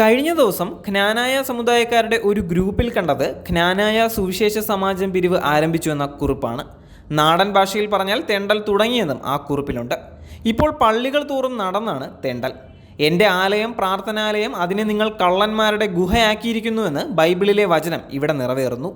കഴിഞ്ഞ ദിവസം ജ്ഞാനായ സമുദായക്കാരുടെ ഒരു ഗ്രൂപ്പിൽ കണ്ടത് ജ്ഞാനായ സുവിശേഷ സമാജം പിരിവ് ആരംഭിച്ചു എന്ന കുറിപ്പാണ്. നാടൻ ഭാഷയിൽ പറഞ്ഞാൽ തെണ്ടൽ തുടങ്ങിയതും ആ കുറിപ്പിലുണ്ട്. ഇപ്പോൾ പള്ളികൾ തോറും നടന്നാണ് തെണ്ടൽ. എന്റെ ആലയം പ്രാർത്ഥനാലയം അതിനെ നിങ്ങൾ കള്ളന്മാരുടെ ഗുഹയാക്കിയിരിക്കുന്നുവെന്ന് ബൈബിളിലെ വചനം ഇവിടെ നിറവേറുന്നു.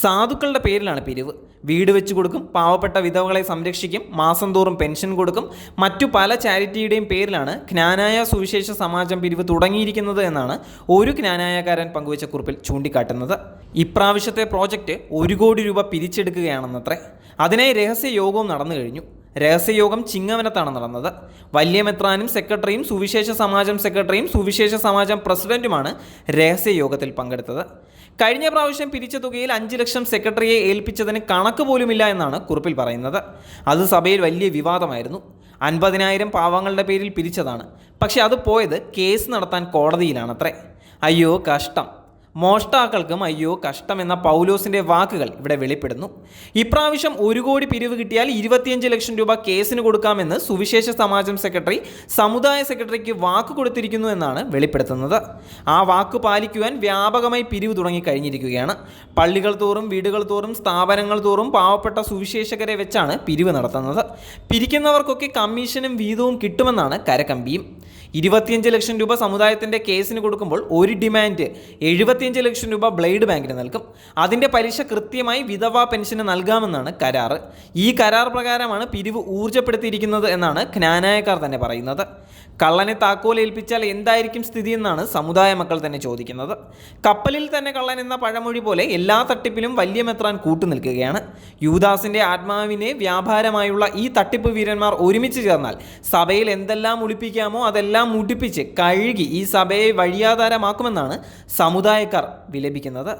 സാധുക്കളുടെ പേരിലാണ് പിരിവ്. വീട് വെച്ച് കൊടുക്കും പാവപ്പെട്ട വിധവകളെ സംരക്ഷിക്കും മാസം തോറും പെൻഷൻ കൊടുക്കും. മറ്റു പല ചാരിറ്റിയുടെയും പേരിലാണ് ജ്ഞാനായ സുവിശേഷ സമാജം പിരിവ് തുടങ്ങിയിരിക്കുന്നത് എന്നാണ് ഒരു ജ്ഞാനായക്കാരൻ പങ്കുവച്ച കുറിപ്പിൽ ചൂണ്ടിക്കാട്ടുന്നത്. ഇപ്രാവശ്യത്തെ പ്രോജക്റ്റ് ഒരു കോടി രൂപ പിരിച്ചെടുക്കുകയാണെന്നത്രേ. അതിനായി രഹസ്യ യോഗവും നടന്നു കഴിഞ്ഞു. രഹസ്യയോഗം ചിങ്ങവനത്താണ് നടന്നത്. വല്യമെത്രാനും സെക്രട്ടറിയും സുവിശേഷ സമാജം സെക്രട്ടറിയും സുവിശേഷ സമാജം പ്രസിഡന്റുമാണ് രഹസ്യയോഗത്തിൽ പങ്കെടുത്തത്. കഴിഞ്ഞ പ്രാവശ്യം പിരിച്ച തുകയിൽ അഞ്ച് ലക്ഷം സെക്രട്ടറിയെ ഏൽപ്പിച്ചതിന് കണക്ക് പോലുമില്ല എന്നാണ് കുറിപ്പിൽ പറയുന്നത്. അത് സഭയിൽ വലിയ വിവാദമായിരുന്നു. അൻപതിനായിരം പാവങ്ങളുടെ പേരിൽ പിരിച്ചതാണ്. പക്ഷേ അത് പോയത് കേസ് നടത്താൻ കോടതിയിലാണത്രേ. അയ്യോ കഷ്ടം. മോഷ്ടാക്കൾക്കും അയ്യോ കഷ്ടം എന്ന പൗലോസിന്റെ വാക്കുകൾ ഇവിടെ വെളിപ്പെടുന്നു. ഇപ്രാവശ്യം ഒരു കോടി പിരിവ് കിട്ടിയാൽ ഇരുപത്തിയഞ്ച് ലക്ഷം രൂപ കേസിന് കൊടുക്കാമെന്ന് സുവിശേഷ സമാജം സെക്രട്ടറി സമുദായ സെക്രട്ടറിക്ക് വാക്ക് കൊടുത്തിരിക്കുന്നു എന്നാണ് വെളിപ്പെടുത്തുന്നത്. ആ വാക്ക് പാലിക്കുവാൻ വ്യാപകമായി പിരിവ് തുടങ്ങി കഴിഞ്ഞിരിക്കുകയാണ്. പള്ളികൾ തോറും വീടുകൾ തോറും സ്ഥാപനങ്ങൾ തോറും പാവപ്പെട്ട സുവിശേഷകരെ വെച്ചാണ് പിരിവ് നടത്തുന്നത്. പിരിക്കുന്നവർക്കൊക്കെ കമ്മീഷനും വീതവും കിട്ടുമെന്നാണ് കരകമ്പിയും. ഇരുപത്തിയഞ്ച് ലക്ഷം രൂപ സമുദായത്തിന്റെ കേസിന് കൊടുക്കുമ്പോൾ ഒരു ഡിമാൻഡ് എഴുപത്തിയഞ്ച് ലക്ഷം രൂപ ബ്ലേഡ് ബാങ്കിന് നൽകും. അതിന്റെ പലിശ കൃത്യമായി വിധവാ പെൻഷന് നൽകാമെന്നാണ് കരാർ ഈ കരാർ പ്രകാരമാണ് പിരിവ് ഊർജപ്പെടുത്തിയിരിക്കുന്നത് എന്നാണ് ജ്ഞാനായക്കാർ തന്നെ പറയുന്നത്. കള്ളനെ താക്കോൽ ഏൽപ്പിച്ചാൽ എന്തായിരിക്കും സ്ഥിതി എന്നാണ് സമുദായ മക്കൾ തന്നെ ചോദിക്കുന്നത്. കപ്പലിൽ തന്നെ കള്ളൻ എന്ന പഴമൊഴി പോലെ എല്ലാ തട്ടിപ്പിലും വലിയ മെത്രാൻ കൂട്ടുനിൽക്കുകയാണ്. യുവദാസിന്റെ ആത്മാവിനെ വ്യാപാരമായുള്ള ഈ തട്ടിപ്പ് വീരന്മാർ ഒരുമിച്ച് ചേർന്നാൽ സഭയിൽ എന്തെല്ലാം ഒളിപ്പിക്കാമോ അതെല്ലാം മുടിപ്പിച്ച് കഴുകി ഈ സഭയെ വഴിയാധാരമാക്കുമെന്നാണ് സമുദായക്കാർ വിലപിക്കുന്നത്.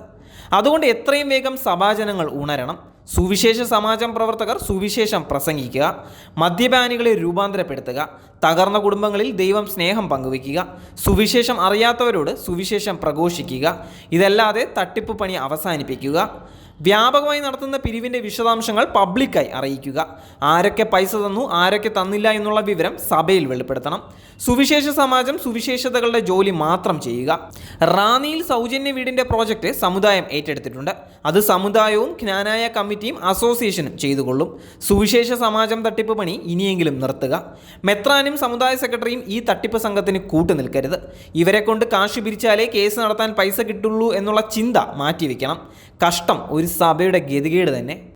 അതുകൊണ്ട് എത്രയും വേഗം സഭാജനങ്ങൾ ഉണരണം. സുവിശേഷ സമാജം പ്രവർത്തകർ സുവിശേഷം പ്രസംഗിക്കുക. മദ്യപാനികളെ രൂപാന്തരപ്പെടുത്തുക. തകർന്ന കുടുംബങ്ങളിൽ ദൈവം സ്നേഹം പങ്കുവയ്ക്കുക. സുവിശേഷം അറിയാത്തവരോട് സുവിശേഷം പ്രഘോഷിക്കുക. ഇതല്ലാതെ തട്ടിപ്പ് പണി അവസാനിപ്പിക്കുക. വ്യാപകമായി നടത്തുന്ന പിരിവിന്റെ വിശദാംശങ്ങൾ പബ്ലിക്കായി അറിയിക്കുക. ആരൊക്കെ പൈസ തന്നു ആരൊക്കെ തന്നില്ല എന്നുള്ള വിവരം സഭയിൽ വെളിപ്പെടുത്തണം. സുവിശേഷ സമാജം സുവിശേഷതകളുടെ ജോലി മാത്രം ചെയ്യുക. റാന്നിയിൽ സൗജന്യ വീടിന്റെ പ്രോജക്റ്റ് സമുദായം ഏറ്റെടുത്തിട്ടുണ്ട്. അത് സമുദായവും ജ്ഞാനായ കമ്മിറ്റിയും അസോസിയേഷനും ചെയ്തുകൊള്ളും. സുവിശേഷ സമാജം തട്ടിപ്പ് പണി ഇനിയെങ്കിലും നിർത്തുക. മെത്രാനും സമുദായ സെക്രട്ടറിയും ഈ തട്ടിപ്പ് സംഘത്തിന് കൂട്ടുനിൽക്കരുത്. ഇവരെ കൊണ്ട് കാശ് പിരിച്ചാലേ കേസ് നടത്താൻ പൈസ കിട്ടുള്ളൂ എന്നുള്ള ചിന്ത മാറ്റിവെക്കണം. കഷ്ടം ഒരു സഭയുടെ ഗതികേട് തന്നെ